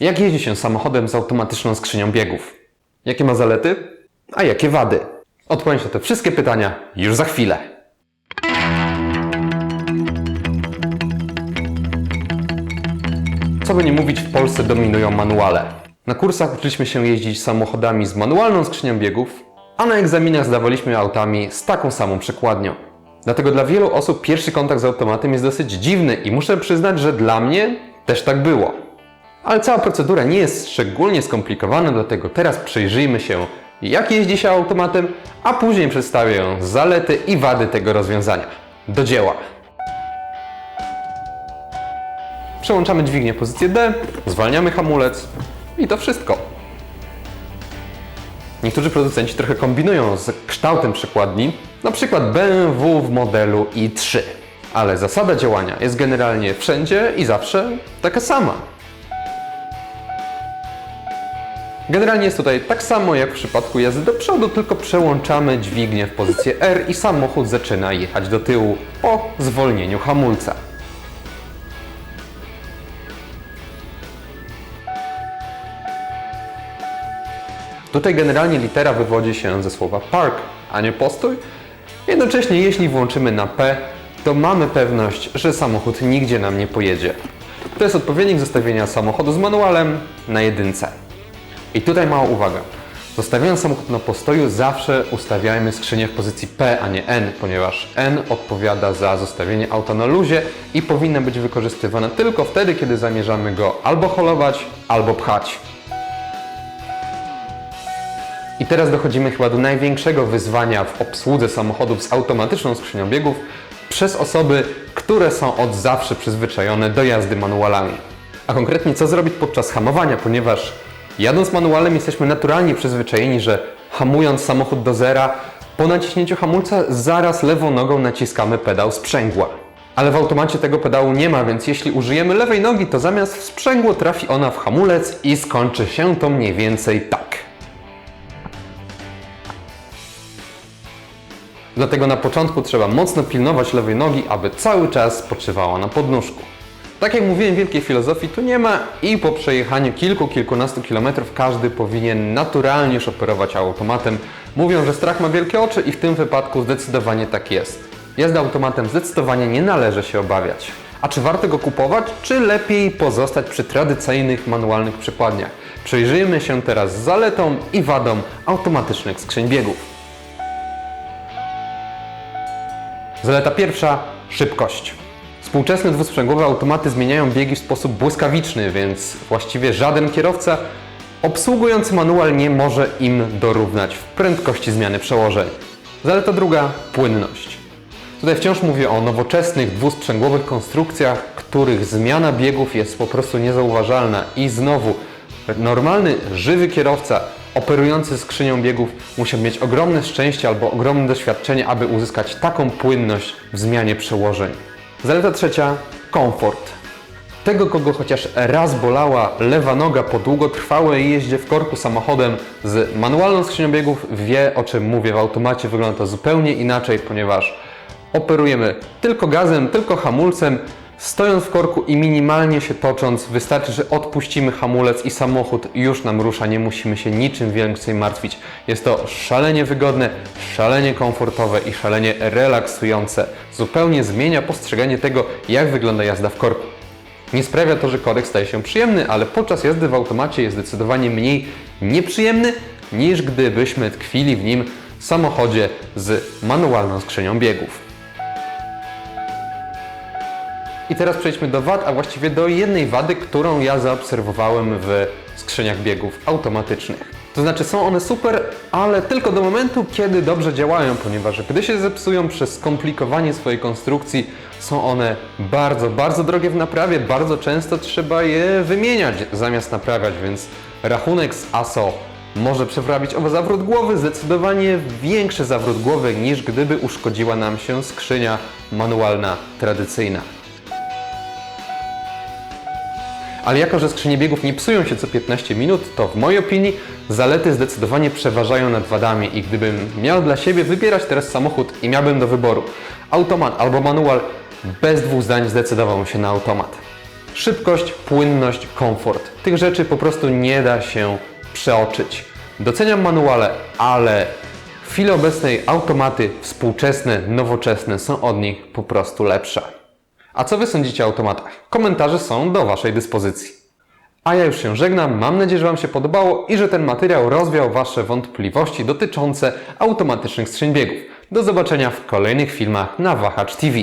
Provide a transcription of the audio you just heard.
Jak jeździ się samochodem z automatyczną skrzynią biegów? Jakie ma zalety? A jakie wady? Odpowiem na te wszystkie pytania już za chwilę. Co by nie mówić, w Polsce dominują manuale. Na kursach uczyliśmy się jeździć samochodami z manualną skrzynią biegów, a na egzaminach zdawaliśmy autami z taką samą przekładnią. Dlatego dla wielu osób pierwszy kontakt z automatem jest dosyć dziwny i muszę przyznać, że dla mnie też tak było. Ale cała procedura nie jest szczególnie skomplikowana, dlatego teraz przyjrzyjmy się, jak jeździ się automatem, a później przedstawię zalety i wady tego rozwiązania. Do dzieła! Przełączamy dźwignię pozycję D, zwalniamy hamulec i to wszystko. Niektórzy producenci trochę kombinują z kształtem przekładni, na przykład BMW w modelu i3. Ale zasada działania jest generalnie wszędzie i zawsze taka sama. Generalnie jest tutaj tak samo jak w przypadku jazdy do przodu, tylko przełączamy dźwignię w pozycję R i samochód zaczyna jechać do tyłu po zwolnieniu hamulca. Tutaj generalnie litera wywodzi się ze słowa park, a nie postój. Jednocześnie jeśli włączymy na P, to mamy pewność, że samochód nigdzie nam nie pojedzie. To jest odpowiednik zestawienia samochodu z manualem na jedynce. I tutaj mała uwaga. Zostawiając samochód na postoju, zawsze ustawiajmy skrzynię w pozycji P, a nie N, ponieważ N odpowiada za zostawienie auta na luzie i powinna być wykorzystywana tylko wtedy, kiedy zamierzamy go albo holować, albo pchać. I teraz dochodzimy chyba do największego wyzwania w obsłudze samochodów z automatyczną skrzynią biegów przez osoby, które są od zawsze przyzwyczajone do jazdy manualami. A konkretnie co zrobić podczas hamowania, ponieważ jadąc manualem jesteśmy naturalnie przyzwyczajeni, że hamując samochód do zera, po naciśnięciu hamulca zaraz lewą nogą naciskamy pedał sprzęgła. Ale w automacie tego pedału nie ma, więc jeśli użyjemy lewej nogi, to zamiast w sprzęgło trafi ona w hamulec i skończy się to mniej więcej tak. Dlatego na początku trzeba mocno pilnować lewej nogi, aby cały czas spoczywała na podnóżku. Tak jak mówiłem wielkiej filozofii, tu nie ma i po przejechaniu kilku, kilkunastu kilometrów każdy powinien naturalnie już operować automatem. Mówią, że strach ma wielkie oczy i w tym wypadku zdecydowanie tak jest. Jazdy automatem zdecydowanie nie należy się obawiać. A czy warto go kupować, czy lepiej pozostać przy tradycyjnych manualnych przykładniach? Przyjrzyjmy się teraz zaletom i wadom automatycznych skrzyń biegów. Zaleta pierwsza szybkość. Współczesne dwusprzęgłowe automaty zmieniają biegi w sposób błyskawiczny, więc właściwie żaden kierowca obsługujący manual nie może im dorównać w prędkości zmiany przełożeń. Zaleta druga płynność. Tutaj wciąż mówię o nowoczesnych dwusprzęgłowych konstrukcjach, których zmiana biegów jest po prostu niezauważalna i znowu normalny, żywy kierowca operujący skrzynią biegów musiał mieć ogromne szczęście albo ogromne doświadczenie, aby uzyskać taką płynność w zmianie przełożeń. Zaleta trzecia komfort. Tego, kogo chociaż raz bolała lewa noga po długotrwałej jeździe w korku samochodem z manualną skrzynią biegów, wie o czym mówię. W automacie wygląda to zupełnie inaczej, ponieważ operujemy tylko gazem, tylko hamulcem, stojąc w korku i minimalnie się tocząc. Wystarczy, że odpuścimy hamulec i samochód już nam rusza, nie musimy się niczym więcej martwić. Jest to szalenie wygodne, szalenie komfortowe i szalenie relaksujące. Zupełnie zmienia postrzeganie tego, jak wygląda jazda w korku. Nie sprawia to, że korek staje się przyjemny, ale podczas jazdy w automacie jest zdecydowanie mniej nieprzyjemny, niż gdybyśmy tkwili w nim w samochodzie z manualną skrzynią biegów. I teraz przejdźmy do wad, a właściwie do jednej wady, którą ja zaobserwowałem w skrzyniach biegów automatycznych. To znaczy są one super, ale tylko do momentu, kiedy dobrze działają, ponieważ gdy się zepsują przez skomplikowanie swojej konstrukcji, są one bardzo, bardzo drogie w naprawie, bardzo często trzeba je wymieniać zamiast naprawiać, więc rachunek z ASO może przeprawić o zawrót głowy, zdecydowanie większy zawrót głowy niż gdyby uszkodziła nam się skrzynia manualna tradycyjna. Ale jako, że skrzynie biegów nie psują się co 15 minut, to w mojej opinii zalety zdecydowanie przeważają nad wadami i gdybym miał dla siebie wybierać teraz samochód i miałbym do wyboru automat albo manual, bez dwóch zdań zdecydowałbym się na automat. Szybkość, płynność, komfort. Tych rzeczy po prostu nie da się przeoczyć. Doceniam manuale, ale w chwili obecnej automaty współczesne, nowoczesne są od nich po prostu lepsze. A co Wy sądzicie o automatach? Komentarze są do Waszej dyspozycji. A ja już się żegnam. Mam nadzieję, że Wam się podobało i że ten materiał rozwiał Wasze wątpliwości dotyczące automatycznych skrzyń biegów. Do zobaczenia w kolejnych filmach na Wahacz TV.